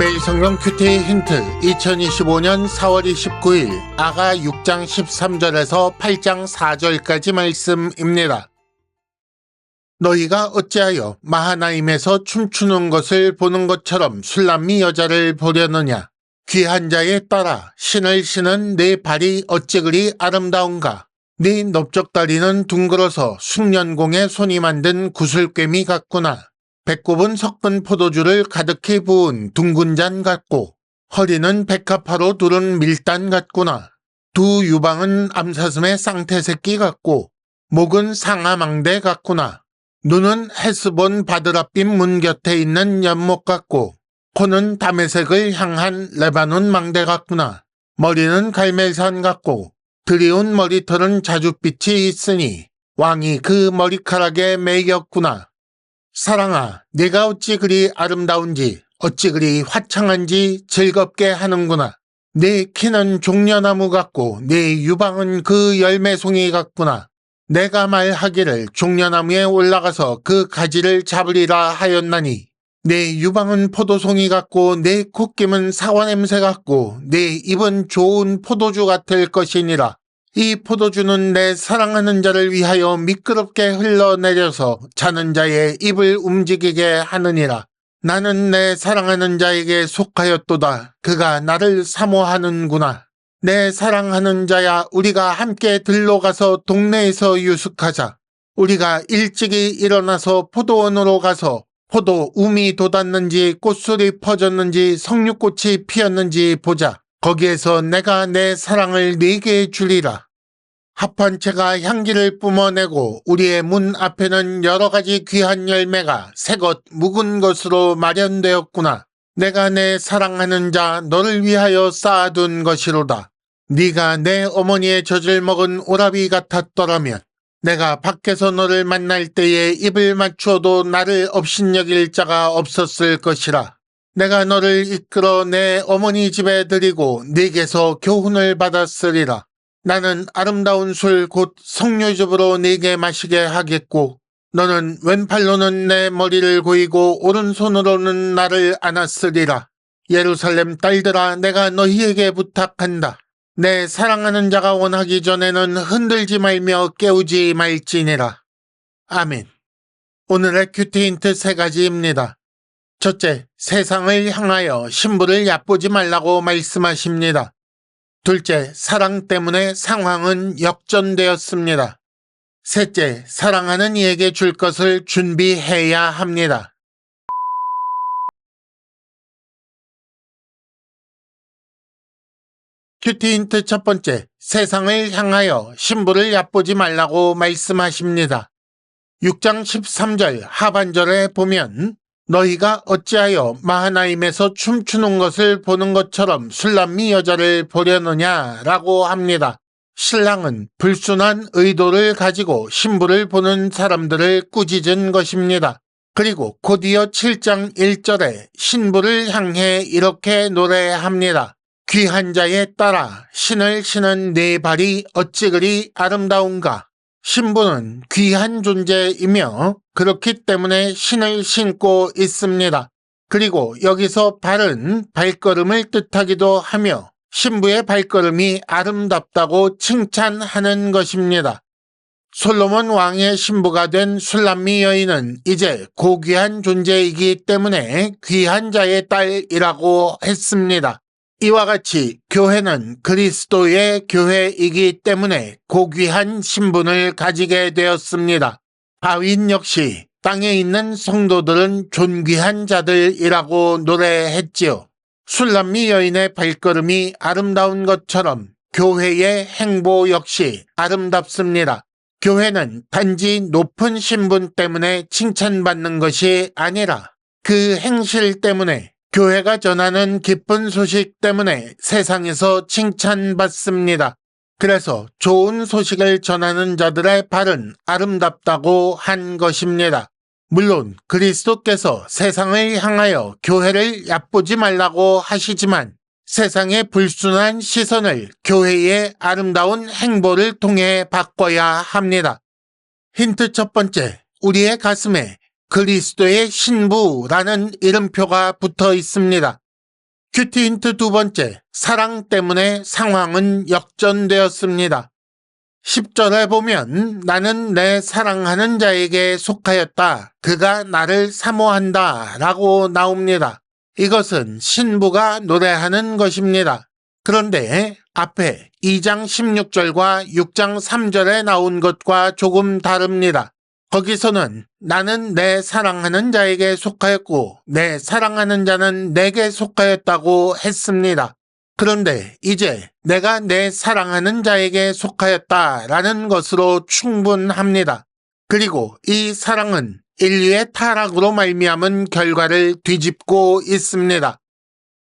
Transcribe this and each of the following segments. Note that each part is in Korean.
매일 성경 큐티 힌트. 2025년 4월 29일 아가 6장 13절에서 8장 4절까지 말씀입니다. 너희가 어찌하여 마하나임에서 춤추는 것을 보는 것처럼 술람미 여자를 보려느냐? 귀한 자에 따라 신을 신은 내 발이 어찌 그리 아름다운가? 네 넓적다리는 둥글어서 숙련공에 손이 만든 구슬꿰미 같구나 배꼽은 섞은 포도주를 가득히 부은 둥근 잔 같고 허리는 백합화로 두른 밀단 같구나. 두 유방은 암사슴의 쌍태새끼 같고 목은 상아망대 같구나. 눈은 헤스본 바드라빛 문 곁에 있는 연못 같고 코는 담에색을 향한 레바논 망대 같구나. 머리는 갈멜산 같고 드리운 머리털은 자줏빛이 있으니 왕이 그 머리카락에 매였구나. 사랑아, 네가 어찌 그리 아름다운지, 어찌 그리 화창한지 즐겁게 하는구나. 네 키는 종려나무 같고, 네 유방은 그 열매송이 같구나. 내가 말하기를 종려나무에 올라가서 그 가지를 잡으리라 하였나니, 내 유방은 포도송이 같고, 내 콧김은 사과 냄새 같고, 내 입은 좋은 포도주 같을 것이니라. 이 포도주는 내 사랑하는 자를 위하여 미끄럽게 흘러내려서 자는 자의 입을 움직이게 하느니라. 나는 내 사랑하는 자에게 속하였도다. 그가 나를 사모하는구나. 내 사랑하는 자야, 우리가 함께 들러가서 동네에서 유숙하자. 우리가 일찍이 일어나서 포도원으로 가서 포도 um이 돋았는지 꽃술이 퍼졌는지 석류꽃이 피었는지 보자. 거기에서 내가 내 사랑을 네게 주리라. 합판체가 향기를 뿜어내고 우리의 문 앞에는 여러 가지 귀한 열매가 새것 묵은 것으로 마련되었구나. 내가 내 사랑하는 자 너를 위하여 쌓아둔 것이로다. 네가 내 어머니의 젖을 먹은 오라비 같았더라면 내가 밖에서 너를 만날 때에 입을 맞추어도 나를 업신여길 자가 없었을 것이라. 내가 너를 이끌어 내 어머니 집에 드리고 네게서 교훈을 받았으리라. 나는 아름다운 술곧 석류즙으로 네게 마시게 하겠고 너는 왼팔로는 내 머리를 고이고 오른손으로는 나를 안았으리라. 예루살렘 딸들아 내가 너희에게 부탁한다. 내 사랑하는 자가 원하기 전에는 흔들지 말며 깨우지 말지니라. 아멘. 오늘의 큐티 힌트 세 가지입니다. 첫째, 세상을 향하여 신부를 얕보지 말라고 말씀하십니다. 둘째, 사랑 때문에 상황은 역전되었습니다. 셋째, 사랑하는 이에게 줄 것을 준비해야 합니다. 큐티 힌트 첫 번째, 세상을 향하여 신부를 얕보지 말라고 말씀하십니다. 6장 13절 하반절에 보면 너희가 어찌하여 마하나임에서 춤추는 것을 보는 것처럼 술람미 여자를 보려느냐라고 합니다. 신랑은 불순한 의도를 가지고 신부를 보는 사람들을 꾸짖은 것입니다. 그리고 곧이어 7장 1절에 신부를 향해 이렇게 노래합니다. 귀한 자에 따라 신을 신은 네 발이 어찌 그리 아름다운가. 신부는 귀한 존재이며 그렇기 때문에 신을 신고 있습니다. 그리고 여기서 발은 발걸음을 뜻하기도 하며 신부의 발걸음이 아름답다고 칭찬하는 것입니다. 솔로몬 왕의 신부가 된 술람미 여인은 이제 고귀한 존재이기 때문에 귀한 자의 딸이라고 했습니다. 이와 같이 교회는 그리스도의 교회이기 때문에 고귀한 신분을 가지게 되었습니다. 바윈 역시 땅에 있는 성도들은 존귀한 자들이라고 노래했지요. 술람미 여인의 발걸음이 아름다운 것처럼 교회의 행보 역시 아름답습니다. 교회는 단지 높은 신분 때문에 칭찬받는 것이 아니라 그 행실 때문에 교회가 전하는 기쁜 소식 때문에 세상에서 칭찬받습니다. 그래서 좋은 소식을 전하는 자들의 발은 아름답다고 한 것입니다. 물론 그리스도께서 세상을 향하여 교회를 얕보지 말라고 하시지만 세상의 불순한 시선을 교회의 아름다운 행보를 통해 바꿔야 합니다. 힌트 첫 번째, 우리의 가슴에 그리스도의 신부라는 이름표가 붙어 있습니다. 큐티 힌트 두 번째, 사랑 때문에 상황은 역전되었습니다. 10절에 보면 나는 내 사랑하는 자에게 속하였다. 그가 나를 사모한다. 라고 나옵니다. 이것은 신부가 노래하는 것입니다. 그런데 앞에 2장 16절과 6장 3절에 나온 것과 조금 다릅니다. 거기서는 나는 내 사랑하는 자에게 속하였고 내 사랑하는 자는 내게 속하였다고 했습니다. 그런데 이제 내가 내 사랑하는 자에게 속하였다라는 것으로 충분합니다. 그리고 이 사랑은 인류의 타락으로 말미암은 결과를 뒤집고 있습니다.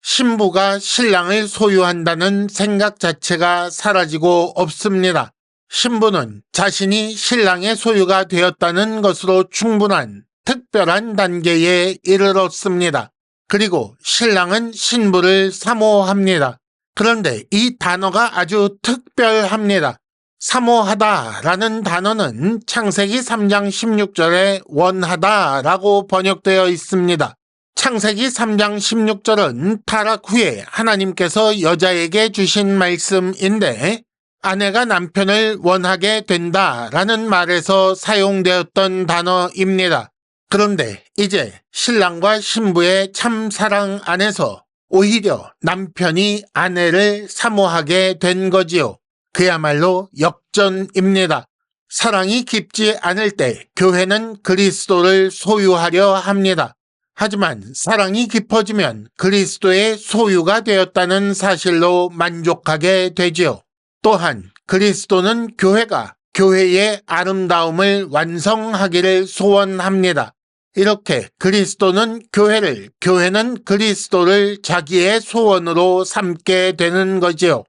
신부가 신랑을 소유한다는 생각 자체가 사라지고 없습니다. 신부는 자신이 신랑의 소유가 되었다는 것으로 충분한 특별한 단계에 이르렀습니다. 그리고 신랑은 신부를 사모합니다. 그런데 이 단어가 아주 특별합니다. 사모하다 라는 단어는 창세기 3장 16절에 원하다 라고 번역되어 있습니다. 창세기 3장 16절은 타락 후에 하나님께서 여자에게 주신 말씀인데 아내가 남편을 원하게 된다라는 말에서 사용되었던 단어입니다. 그런데 이제 신랑과 신부의 참 사랑 안에서 오히려 남편이 아내를 사모하게 된 거지요. 그야말로 역전입니다. 사랑이 깊지 않을 때 교회는 그리스도를 소유하려 합니다. 하지만 사랑이 깊어지면 그리스도의 소유가 되었다는 사실로 만족하게 되지요. 또한 그리스도는 교회가 교회의 아름다움을 완성하기를 소원합니다. 이렇게 그리스도는 교회를, 교회는 그리스도를 자기의 소원으로 삼게 되는 거지요.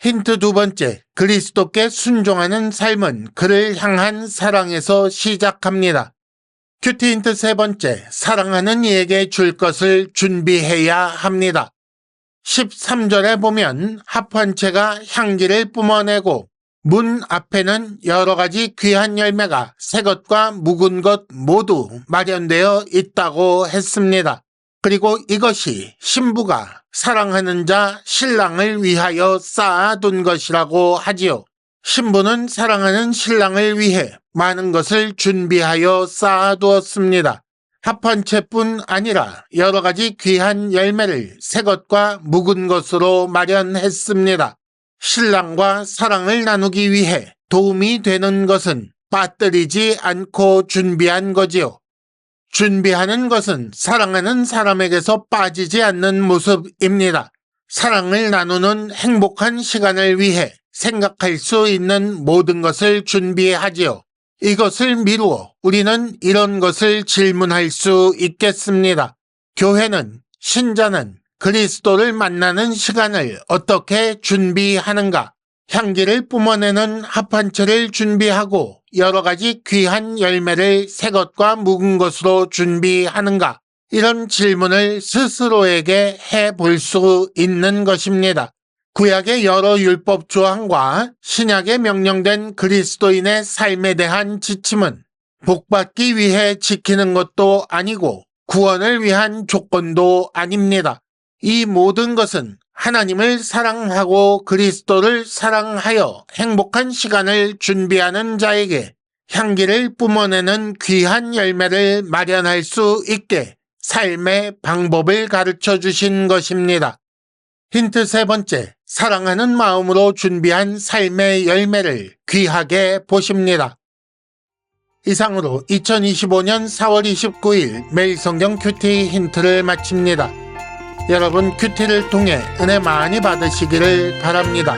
힌트 두 번째, 그리스도께 순종하는 삶은 그를 향한 사랑에서 시작합니다. 큐티 힌트 세 번째, 사랑하는 이에게 줄 것을 준비해야 합니다. 13절에 보면 합환체가 향기를 뿜어내고 문 앞에는 여러 가지 귀한 열매가 새 것과 묵은 것 모두 마련되어 있다고 했습니다. 그리고 이것이 신부가 사랑하는 자 신랑을 위하여 쌓아둔 것이라고 하지요. 신부는 사랑하는 신랑을 위해 많은 것을 준비하여 쌓아두었습니다. 합한 채뿐 아니라 여러 가지 귀한 열매를 새 것과 묵은 것으로 마련했습니다. 신랑과 사랑을 나누기 위해 도움이 되는 것은 빠뜨리지 않고 준비한 거지요. 준비하는 것은 사랑하는 사람에게서 빠지지 않는 모습입니다. 사랑을 나누는 행복한 시간을 위해 생각할 수 있는 모든 것을 준비하지요. 이것을 미루어 우리는 이런 것을 질문할 수 있겠습니다. 교회는, 신자는 그리스도를 만나는 시간을 어떻게 준비하는가? 향기를 뿜어내는 합한체를 준비하고 여러 가지 귀한 열매를 새 것과 묵은 것으로 준비하는가? 이런 질문을 스스로에게 해 볼 수 있는 것입니다. 구약의 여러 율법 조항과 신약에 명령된 그리스도인의 삶에 대한 지침은 복받기 위해 지키는 것도 아니고 구원을 위한 조건도 아닙니다. 이 모든 것은 하나님을 사랑하고 그리스도를 사랑하여 행복한 시간을 준비하는 자에게 향기를 뿜어내는 귀한 열매를 마련할 수 있게 삶의 방법을 가르쳐 주신 것입니다. 힌트 세 번째, 사랑하는 마음으로 준비한 삶의 열매를 귀하게 보십니다. 이상으로 2025년 4월 29일 매일 성경 큐티 힌트를 마칩니다. 여러분 큐티를 통해 은혜 많이 받으시기를 바랍니다.